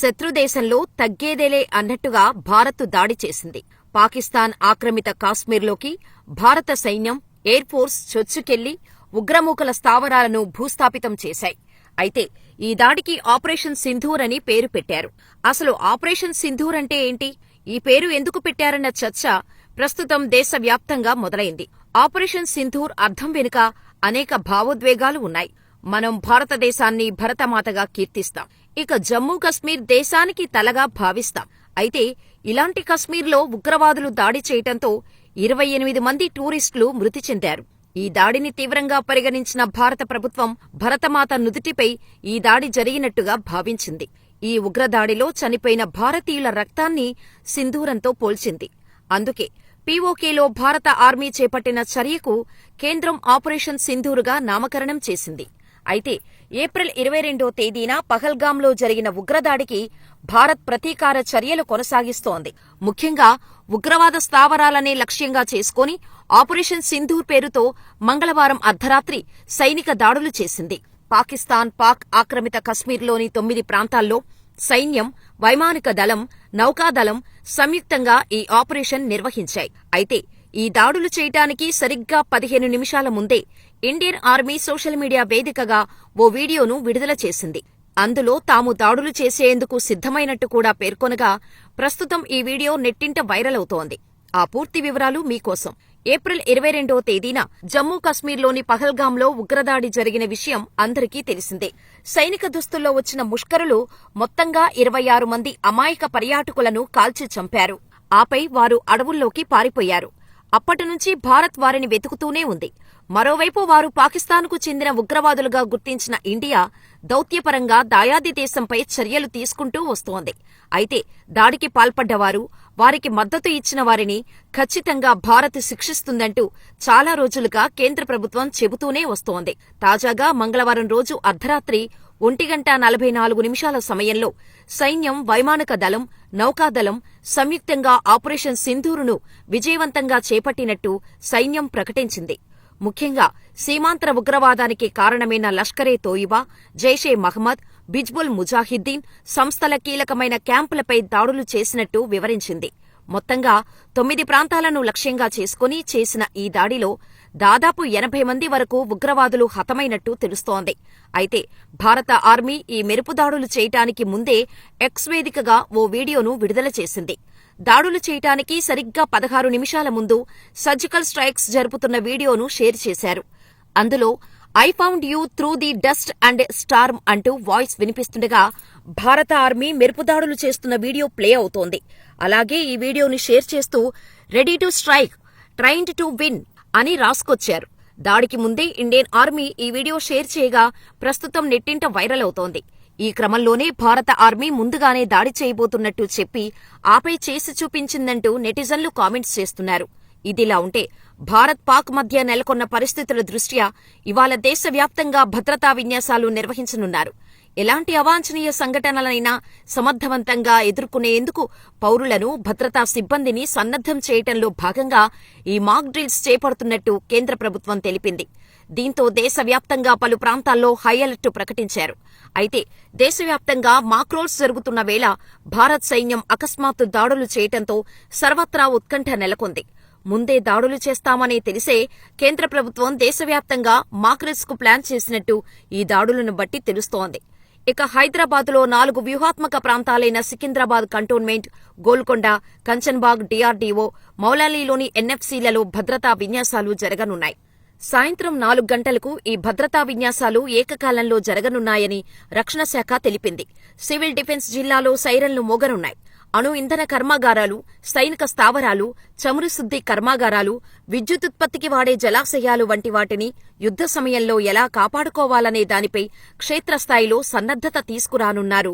శత్రుదేశంలో తగ్గేదేలే అన్నట్టుగా భారత్ దాడి చేసింది. పాకిస్తాన్ ఆక్రమిత కాశ్మీర్లోకి భారత సైన్యం ఎయిర్ ఫోర్స్ చొచ్చుకెళ్ళి ఉగ్రమూకల స్థావరాలను భూస్థాపితం చేశాయి. అయితే ఈ దాడికి ఆపరేషన్ సింధూర్ అని పేరు పెట్టారు. అసలు ఆపరేషన్ సింధూర్ అంటే ఏంటి? ఈ పేరు ఎందుకు పెట్టారన్న చర్చ ప్రస్తుతం దేశవ్యాప్తంగా మొదలైంది. ఆపరేషన్ సింధూర్ అర్థం వెనుక అనేక భావోద్వేగాలు ఉన్నాయి. మనం భారతదేశాన్ని భరతమాతగా కీర్తిస్తాం. ఇక జమ్మూ కశ్మీర్ దేశానికి తలగా భావిస్తాం. అయితే ఇలాంటి కశ్మీర్లో ఉగ్రవాదులు దాడి చేయటంతో ఇరవై ఎనిమిది మంది టూరిస్టులు మృతి చెందారు. ఈ దాడిని తీవ్రంగా పరిగణించిన భారత ప్రభుత్వం భరతమాత నుదుటిపై ఈ దాడి జరిగినట్టుగా భావించింది. ఈ ఉగ్రదాడిలో చనిపోయిన భారతీయుల రక్తాన్ని సింధూరంతో పోల్చింది. అందుకే పీఓకేలో భారత ఆర్మీ చేపట్టిన చర్యకు కేంద్రం ఆపరేషన్ సింధూరుగా నామకరణం చేసింది. అయితే ఏప్రిల్ ఇరవై రెండో తేదీన పహల్గాంలో జరిగిన ఉగ్రదాడికి భారత్ ప్రతీకార చర్యలు కొనసాగిస్తోంది. ముఖ్యంగా ఉగ్రవాద స్థావరాలనే లక్ష్యంగా చేసుకుని ఆపరేషన్ సింధూర్ పేరుతో మంగళవారం అర్ధరాత్రి సైనిక దాడులు చేసింది. పాకిస్తాన్ పాక్ ఆక్రమిత కశ్మీర్లోని తొమ్మిది ప్రాంతాల్లో సైన్యం వైమానిక దళం నౌకాదళం సంయుక్తంగా ఈ ఆపరేషన్ నిర్వహించాయి. అయితే ఈ దాడులు చేయటానికి సరిగ్గా పదిహేను నిమిషాల ముందే ఇండియన్ ఆర్మీ సోషల్ మీడియా వేదికగా ఓ వీడియోను విడుదల చేసింది. అందులో తాము దాడులు చేసేందుకు సిద్ధమైనట్టు కూడా పేర్కొనగా ప్రస్తుతం ఈ వీడియో నెట్టింట వైరల్ అవుతోంది. ఆ పూర్తి వివరాలు మీకోసం. ఏప్రిల్ ఇరవై రెండో తేదీన జమ్మూ కశ్మీర్లోని పహల్గాంలో ఉగ్రదాడి జరిగిన విషయం అందరికీ తెలిసిందే. సైనిక దుస్తుల్లో వచ్చిన ముష్కరులు మొత్తంగా ఇరవై ఆరు మంది అమాయక పర్యాటకులను కాల్చి చంపారు. ఆపై వారు అడవుల్లోకి పారిపోయారు. అప్పటినుంచి భారత్ వారిని వెతుకుతూనే ఉంది. మరోవైపు వారు పాకిస్తాన్కు చెందిన ఉగ్రవాదులుగా గుర్తించిన ఇండియా దౌత్యపరంగా దాయాది దేశంపై చర్యలు తీసుకుంటూ వస్తోంది. అయితే దాడికి పాల్పడ్డవారు వారికి మద్దతు ఇచ్చిన వారిని ఖచ్చితంగా భారత్ శిక్షిస్తుందంటూ చాలా రోజులుగా కేంద్ర ప్రభుత్వం చెబుతూనే వస్తోంది. తాజాగా మంగళవారం రోజు అర్ధరాత్రి ఒంటి గంట నలభై నాలుగు నిమిషాల సమయంలో సైన్యం వైమానిక దళం నౌకాదళం సంయుక్తంగా ఆపరేషన్ సింధూరును విజయవంతంగా చేపట్టినట్టు సైన్యం ప్రకటించింది. ముఖ్యంగా సీమాంతర ఉగ్రవాదానికి కారణమైన లష్కరే తోయిబా జైషే మహ్మద్ బిజ్బుల్ ముజాహిద్దీన్ సంస్థల కీలకమైన క్యాంపులపై దాడులు చేసినట్టు వివరించింది. మొత్తంగా తొమ్మిది ప్రాంతాలను లక్ష్యంగా చేసుకుని చేసిన ఈ దాడిలో దాదాపు ఎనభై మంది వరకు ఉగ్రవాదులు హతమైనట్టు తెలుస్తోంది. అయితే భారత ఆర్మీ ఈ మెరుపుదాడులు చేయటానికి ముందే ఎక్స్ వేదికగా ఓ వీడియోను విడుదల చేసింది. దాడులు చేయటానికి సరిగ్గా పదహారు నిమిషాల ముందు సర్జికల్ స్ట్రైక్స్ జరుపుతున్న వీడియోను షేర్ చేశారు. అందులో I found you through the dust and storm అంటూ వాయిస్ వినిపిస్తుండగా భారత ఆర్మీ మెరుపుదాడులు చేస్తున్న వీడియో ప్లే అవుతోంది. అలాగే ఈ వీడియోని షేర్ చేస్తూ ready to strike trained to win అని రాసుకొచ్చారు. దాడికి ముందే ఇండియన్ ఆర్మీ ఈ వీడియో షేర్ చేయగా ప్రస్తుతం నెట్టింట వైరల్ అవుతోంది. ఈ క్రమంలోనే భారత ఆర్మీ ముందుగానే దాడి చేయబోతున్నట్టు చెప్పి ఆపై చేసి చూపించిందంటూ నెటిజన్లు కామెంట్స్ చేస్తున్నారు. ఇదిలా ఉంటే భారత్ పాక్ మధ్య నెలకొన్న పరిస్థితుల దృష్ట్యా ఇవాళ దేశవ్యాప్తంగా భద్రతా విన్యాసాలు నిర్వహించనున్నారు. ఎలాంటి అవాంఛనీయ సంఘటనలైనా సమర్థవంతంగా ఎదుర్కొనేందుకు పౌరులను భద్రతా సిబ్బందిని సన్నద్ధం చేయటంలో భాగంగా ఈ మాక్ డ్రిల్స్ చేపడుతున్నట్టు కేంద్ర ప్రభుత్వం తెలిపింది. దీంతో దేశవ్యాప్తంగా పలు ప్రాంతాల్లో హై అలర్ట్ ప్రకటించారు. అయితే దేశవ్యాప్తంగా మాక్రోల్స్ జరుగుతున్న వేళ భారత్ సైన్యం అకస్మాత్తు దాడులు చేయటంతో సర్వత్రా ఉత్కంఠ నెలకొంది. ముందే దాడులు చేస్తామని తెలిసే కేంద్ర ప్రభుత్వం దేశవ్యాప్తంగా మాక్రిల్స్కు ప్లాన్ చేసినట్టు ఈ దాడులను బట్టి తెలుస్తోంది. ఇక హైదరాబాద్లో నాలుగు వ్యూహాత్మక ప్రాంతాలైన సికింద్రాబాద్ కంటోన్మెంట్ గోల్కొండ కంచన్బాగ్ డీఆర్డీఓ మౌలాలీలోని ఎన్ఎఫ్సీలలో భద్రతా విన్యాసాలు జరగనున్నాయి. సాయంత్రం నాలుగు గంటలకు ఈ భద్రతా విన్యాసాలు ఏకకాలంలో జరగనున్నాయని రక్షణ శాఖ తెలిపింది. సివిల్ డిఫెన్స్ జిల్లాలో సైరన్లు మోగనున్నాయి. అణు ఇంధన కర్మాగారాలు సైనిక స్థావరాలు చమురు శుద్ధి కర్మాగారాలు విద్యుదుత్పత్తికి వాడే జలాశయాలు వంటి వాటిని యుద్ధ సమయంలో ఎలా కాపాడుకోవాలనే దానిపై క్షేత్రస్థాయిలో సన్నద్ధత తీసుకురానున్నారు.